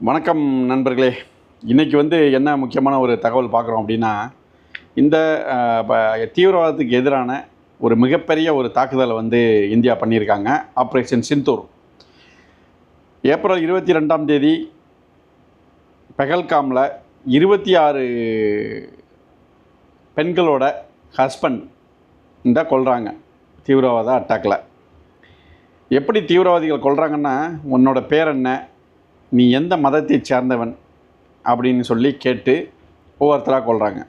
வணக்கம் நண்பர்களே. இன்றைக்கி வந்து என்ன முக்கியமான ஒரு தகவல் பார்க்குறோம் அப்படின்னா இந்த ப- தீவிரவாதத்துக்கு எதிரான ஒரு மிகப்பெரிய ஒரு தாக்குதலை வந்து இந்தியா பண்ணியிருக்காங்க. ஆப்ரேஷன் சிந்தூர். ஏப்ரல் இருபத்தி ரெண்டாம் தேதி பெகல்காமில் இருபத்தி ஆறு பெண்களோட ஹஸ்பண்ட் இந்த கொள்கிறாங்க தீவிரவாத அட்டாக்கில் எப்படி தீவிரவாதிகள் கொள்கிறாங்கன்னா உன்னோட பேர் என்ன? நீ எந்த மதத்தை சேர்ந்தவன் அப்படின்னு சொல்லி கேட்டு ஒவ்வொருத்தராக கொள்கிறாங்க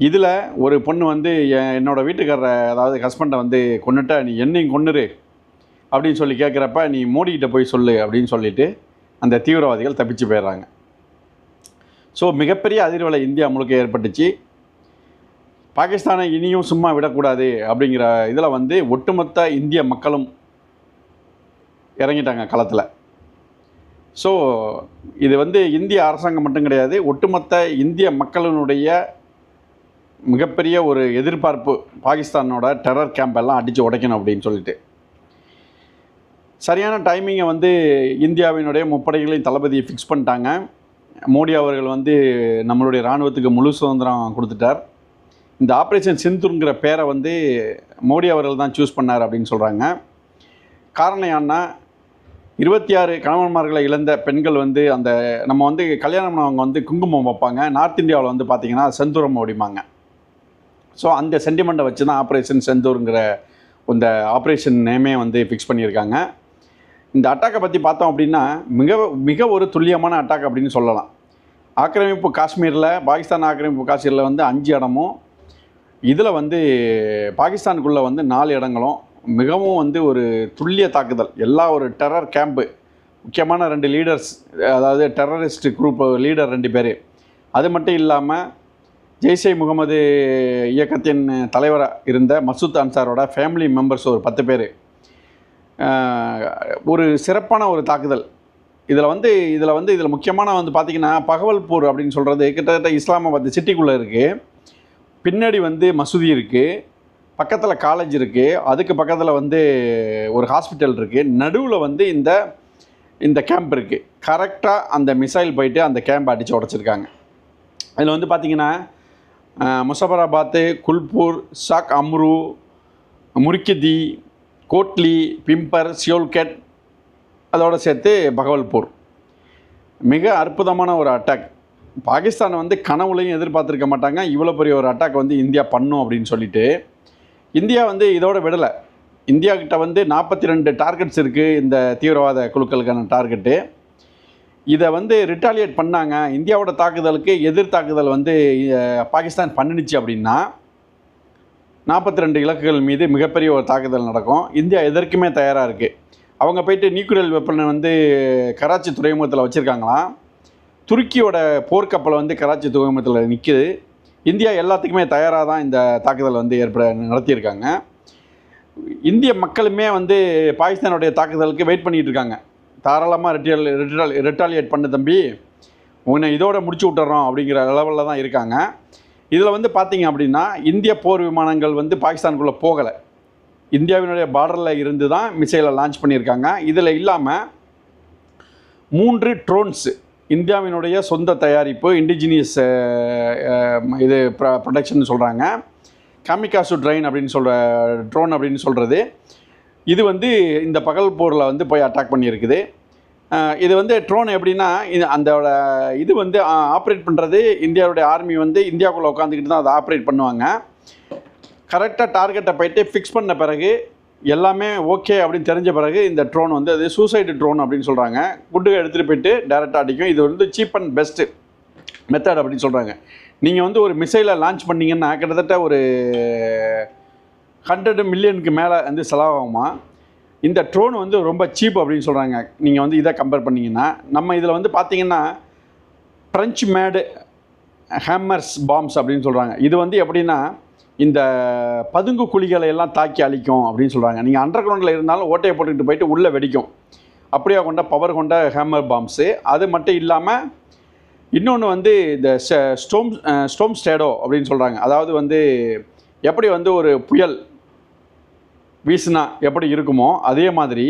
இதில் ஒரு பொண்ணு வந்து என் வீட்டுக்காரரை அதாவது ஹஸ்பண்டை வந்து கொண்டுட்டா நீ என்னையும் கொன்னுரு அப்படின்னு சொல்லி கேட்குறப்ப நீ மோடிக்கிட்ட போய் சொல்லு அப்படின்னு சொல்லிட்டு அந்த தீவிரவாதிகள் தப்பிச்சு போயிடுறாங்க. ஸோ மிகப்பெரிய அதிர்வலை இந்தியா முழுக்க ஏற்பட்டுச்சு. பாகிஸ்தானை இனியும் சும்மா விடக்கூடாது அப்படிங்கிற இதில் வந்து ஒட்டுமொத்த இந்திய மக்களும் இறங்கிட்டாங்க களத்தில். ஸோ இது வந்து இந்திய அரசாங்கம் மட்டும் கிடையாது ஒட்டுமொத்த இந்திய மக்களினுடைய மிகப்பெரிய ஒரு எதிர்பார்ப்பு பாகிஸ்தானோட டெரர் கேம்ப் எல்லாம் அடித்து உடைக்கணும் அப்படின்னு சொல்லிட்டு. சரியான டைமிங்கை வந்து இந்தியாவினுடைய முப்படைகளையும் தளபதியை ஃபிக்ஸ் பண்ணிட்டாங்க. மோடி அவர்கள் வந்து நம்மளுடைய இராணுவத்துக்கு முழு சுதந்திரம் கொடுத்துட்டார். இந்த ஆப்ரேஷன் சிந்துங்கிற பேரை வந்து மோடி அவர்கள் தான் சூஸ் பண்ணார் அப்படின்னு சொல்கிறாங்க காரணம் ஏன்னா இருபத்தி ஆறு கணவன்மார்களை இழந்த பெண்கள் வந்து அந்த நம்ம வந்து கல்யாணம் பண்ணவங்க வந்து குங்குமம் வைப்பாங்க. நார்த் இந்தியாவில் வந்து பார்த்திங்கன்னா செந்தூரம் ஓடிமாங்க ஸோ அந்த சென்டிமெண்ட்டை வச்சு தான் ஆப்ரேஷன் செந்தூருங்கிற இந்த ஆப்ரேஷன் நேமே வந்து ஃபிக்ஸ் பண்ணியிருக்காங்க. இந்த அட்டாக்கை பற்றி பார்த்தோம் அப்படின்னா மிக மிக ஒரு துல்லியமான அட்டாக் அப்படின்னு சொல்லலாம். ஆக்கிரமிப்பு காஷ்மீரில் பாகிஸ்தான் ஆக்கிரமிப்பு காஷ்மீரில் வந்து அஞ்சு இடமும் இதில் வந்து பாகிஸ்தானுக்குள்ளே வந்து நாலு இடங்களும் மிகவும் வந்து ஒரு துல்லிய தாக்குதல். எல்லா ஒரு டெரர் கேம்ப்பு முக்கியமான ரெண்டு லீடர்ஸ் அதாவது டெரரிஸ்ட் குரூப் லீடர் ரெண்டு பேர். அது மட்டும் இல்லாமல் ஜெய்ஷே முகமது இயக்கத்தின் தலைவராக இருந்த மசூத் அன்சாரோட ஃபேமிலி மெம்பர்ஸ் ஒரு பத்து பேர். ஒரு சிறப்பான ஒரு தாக்குதல். இதில் வந்து இதில் வந்து இதில் முக்கியமான வந்து பார்த்திங்கன்னா பகவல்பூர் அப்படின்னு சொல்கிறது கிட்டத்தட்ட இஸ்லாமாபாத் சிட்டிக்குள்ளே இருக்குது பின்னாடி வந்து மசூதி இருக்குது பக்கத்தில் காலேஜ் இருக்குது அதுக்கு பக்கத்தில் வந்து ஒரு ஹாஸ்பிட்டல் இருக்குது நடுவில் வந்து இந்த இந்த கேம்ப் இருக்குது கரெக்டாக அந்த மிசைல் போயிட்டு அந்த கேம்ப் அடித்து உடச்சிருக்காங்க. அதில் வந்து பார்த்திங்கன்னா முசபராபாத்து குல்பூர் ஷாக் அம்ரு முர்கிதி கோட்லி பிம்பர் சியோல்கெட் அதோடு சேர்த்து பகவல்பூர். மிக அற்புதமான ஒரு அட்டாக் பாகிஸ்தான் வந்து கனவுலையும் எதிர்பார்த்துருக்க மாட்டாங்க. இவ்வளோ பெரிய ஒரு அட்டாக் வந்து இந்தியா பண்ணும் அப்படின்னு சொல்லிட்டு இந்தியா வந்து இதோட விடலை. இந்தியா கிட்ட வந்து நாற்பத்தி ரெண்டு டார்கெட்ஸ் இருக்குது இந்த தீவிரவாத குழுக்களுக்கான டார்கெட்டு இதை வந்து ரிட்டாலியேட் பண்ணாங்க. இந்தியாவோட தாக்குதலுக்கு எதிர் தாக்குதல் வந்து பாகிஸ்தான் பண்ணிடுச்சு அப்படின்னா நாற்பத்தி ரெண்டு இலக்குகள் மீது மிகப்பெரிய ஒரு தாக்குதல் நடக்கும். இந்தியா எதற்குமே தயாராக இருக்குது அவங்க போயிட்டு நியூக்ளியர் வெப்பனை வந்து கராச்சி துறைமுகத்தில் வச்சுருக்காங்களாம். துருக்கியோட போர்க்கப்பலை வந்து கராச்சி துறைமுகத்தில் நிற்கிது இந்தியா எல்லாத்துக்குமே தயாராக தான் இந்த தாக்குதல் வந்து ஏற்பட நடத்தியிருக்காங்க. இந்திய மக்களுமே வந்து பாகிஸ்தானுடைய தாக்குதலுக்கு வெயிட் பண்ணிகிட்டு இருக்காங்க. தாராளமாக ரெட்டியல் ரெட்டால் ரெட்டாலியேட் பண்ணு தம்பி. உன்னை இதோட முடிச்சு விட்டுறோம் அப்படிங்கிற லெவலில் தான் இருக்காங்க. இதில் வந்து பார்த்தீங்க அப்படின்னா இந்திய போர் விமானங்கள் வந்து பாகிஸ்தானுக்குள்ளே போகலை. இந்தியாவினுடைய பார்டரில் இருந்து தான் மிசைலை லான்ச் பண்ணியிருக்காங்க. இதில் இல்லாமல் மூன்று ட்ரோன்ஸு இந்தியாவினுடைய சொந்த தயாரிப்பு இண்டிஜினியஸ் இது ப்ரொடக்ஷன் சொல்கிறாங்க காமிகாசு ட்ரெயின் அப்படின்னு சொல்கிற ட்ரோன் அப்படின்னு சொல்கிறது இது வந்து இந்த பகல் போரில் வந்து போய் அட்டாக் பண்ணியிருக்குது. இது வந்து ட்ரோன் எப்படின்னா இது அந்தோட இது வந்து ஆப்ரேட் பண்ணுறது இந்தியாவுடைய ஆர்மி வந்து இந்தியாவுக்குள்ளே உட்காந்துக்கிட்டு தான் அதை ஆப்ரேட் பண்ணுவாங்க. கரெக்டாக டார்கெட்டை போயிட்டு ஃபிக்ஸ் பண்ண பிறகு எல்லாமே ஓகே அப்படின்னு தெரிஞ்ச பிறகு இந்த ட்ரோன் வந்து அது சூசைடு ட்ரோன் அப்படின்னு சொல்கிறாங்க குட்டுக எடுத்துகிட்டு போயிட்டு டேரெக்டாக அடிக்கும். இது வந்து சீப் அண்ட் பெஸ்ட்டு மெத்தட் அப்படின்னு சொல்கிறாங்க நீங்கள் வந்து ஒரு மிசைலை லான்ச் பண்ணீங்கன்னா கிட்டத்தட்ட ஒரு ஹண்ட்ரட் மில்லியனுக்கு மேலே வந்து செலவாகுமா? இந்த ட்ரோன் வந்து ரொம்ப சீப் அப்படின்னு சொல்கிறாங்க நீங்கள் வந்து இதை கம்பேர் பண்ணிங்கன்னா நம்ம இதில் வந்து பார்த்தீங்கன்னா ஃப்ரெஞ்ச் மேடு ஹேமர்ஸ் பாம்ஸ் அப்படின்னு சொல்கிறாங்க இது வந்து எப்படின்னா இந்த பதுங்கு குழிகளை எல்லாம் தாக்கி அழிக்கும் அப்படின்னு சொல்கிறாங்க நீங்கள் அண்டர் கிரவுண்டில் இருந்தாலும் ஓட்டையை போட்டுக்கிட்டு போயிட்டு உள்ளே வெடிக்கும். அப்படியே கொண்ட பவர் கொண்ட ஹேமர் பாம்ஸு அது மட்டும் இல்லாமல் இன்னொன்று வந்து இந்த ஸ்டோம் ஸ்டோம் ஸ்டேடோ அப்படின்னு சொல்கிறாங்க அதாவது வந்து எப்படி வந்து ஒரு புயல் வீசுனா எப்படி இருக்குமோ அதே மாதிரி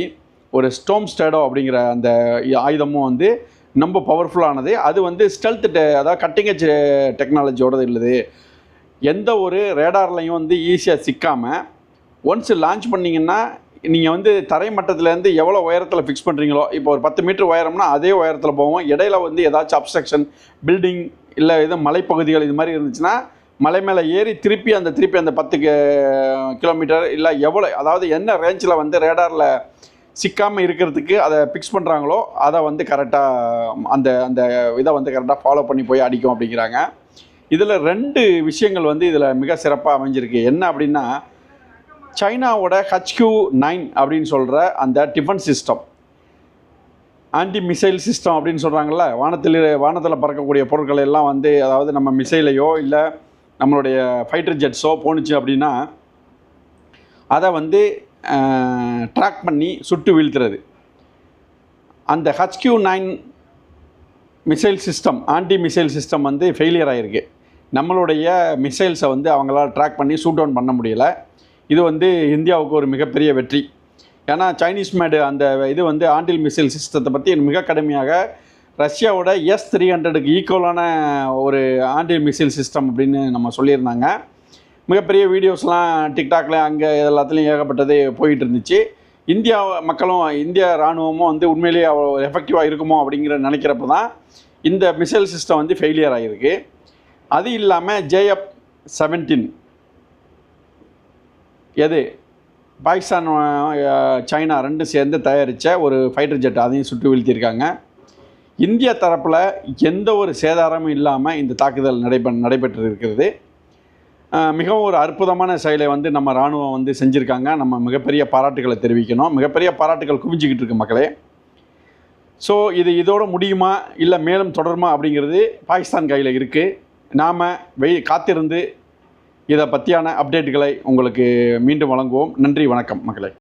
ஒரு ஸ்டோம் ஸ்டேடோ அப்படிங்கிற அந்த ஆயுதமும் வந்து ரொம்ப பவர்ஃபுல்லானது அது வந்து ஸ்டெல்த் அதாவது கட்டிங் எச் டெக்னாலஜியோடது இல்லது. எந்த ஒரு ரேடார்லையும் வந்து ஈஸியாக சிக்காமல் ஒன்ஸ் லான்ச் பண்ணிங்கன்னா நீங்கள் வந்து தரை மட்டத்துலேருந்து எவ்வளோ உயரத்தில் ஃபிக்ஸ் பண்ணுறீங்களோ இப்போ ஒரு பத்து மீட்டர் உயரம்னா அதே உயரத்தில் போவோம். இடையில வந்து ஏதாச்சும் அப்ஸ்ட்ரக்ஷன் பில்டிங் இல்லை எதுவும் மலைப்பகுதிகள் இது மாதிரி இருந்துச்சுன்னா மலை மேலே ஏறி திருப்பி அந்த திருப்பி அந்த பத்து கிலோமீட்டர் இல்லை எவ்வளோ அதாவது என்ன ரேஞ்சில் வந்து ரேடாரில் சிக்காமல் இருக்கிறதுக்கு அதை ஃபிக்ஸ் பண்ணுறாங்களோ அதை வந்து கரெக்டாக அந்த அந்த இதை வந்து கரெக்டாக ஃபாலோ பண்ணி போய் அடிக்கும் அப்படிங்கிறாங்க. இதில் ரெண்டு விஷயங்கள் வந்து இதில் மிக சிறப்பாக அமைஞ்சிருக்கு. என்ன அப்படின்னா சைனாவோட ஹச்கியூ நைன் அப்படின்னு சொல்கிற அந்த defence system anti missile system அப்படின்னு சொல்கிறாங்கல்ல வானத்தில் வானத்தில் பறக்கக்கூடிய பொருட்கள் எல்லாம் வந்து அதாவது நம்ம மிசைலையோ இல்லை நம்மளுடைய ஃபைட்டர் ஜெட்ஸோ போணுச்சு அப்படின்னா அதை வந்து ட்ராக் பண்ணி சுட்டு வீழ்த்துறது. அந்த HQ nine missile system anti missile system வந்து ஃபெயிலியர் ஆகிருக்கு நம்மளுடைய மிசைல்ஸை வந்து அவங்களால் ட்ராக் பண்ணி ஷூட் டவுன் பண்ண முடியலை. இது வந்து இந்தியாவுக்கு ஒரு மிகப்பெரிய வெற்றி. ஏன்னா சைனீஸ் மேடு அந்த இது வந்து ஆண்டில் மிசைல் சிஸ்டத்தை பற்றி மிக கடுமையாக ரஷ்யாவோட எஸ் த்ரீ ஹண்ட்ரடுக்கு ஈக்குவலான ஒரு ஆண்டில் மிசைல் சிஸ்டம் அப்படின்னு நம்ம சொல்லியிருந்தாங்க. மிகப்பெரிய வீடியோஸ்லாம் டிக்டாக்ல அங்கே எல்லாத்துலேயும் ஏகப்பட்டது போயிட்டு இருந்துச்சு. இந்தியா மக்களும் இந்திய இராணுவமும் வந்து உண்மையிலேயே எஃபெக்டிவாக இருக்குமோ அப்படிங்கிற நினைக்கிறப்ப தான் இந்த மிசைல் சிஸ்டம் வந்து ஃபெயிலியர் ஆகிருக்கு அது இல்லாமல் ஜேஎப் செவன்டீன் எது? பாகிஸ்தான் சைனா ரெண்டும் சேர்ந்து தயாரித்த ஒரு ஃபைட்டர் ஜெட் அதையும் சுட்டு வீழ்த்தியிருக்காங்க. இந்திய தரப்பில் எந்த ஒரு சேதாரமும் இல்லாமல் இந்த தாக்குதல் நடைபெ நடைபெற்று இருக்கிறது மிகவும் ஒரு அற்புதமான செயலை வந்து நம்ம இராணுவம் வந்து செஞ்சுருக்காங்க. நம்ம மிகப்பெரிய பாராட்டுகளை தெரிவிக்கணும். மிகப்பெரிய பாராட்டுகள் குவிஞ்சிக்கிட்டு இருக்கு மக்களே. ஸோ இது இதோடு முடியுமா? இல்லை மேலும் தொடருமா? அப்படிங்கிறது பாகிஸ்தான் கையில் இருக்குது நாம் வெய் காத்திருந்து இதை பற்றியான அப்டேட்டுகளை உங்களுக்கு மீண்டும் வழங்குவோம். நன்றி வணக்கம் மகளே.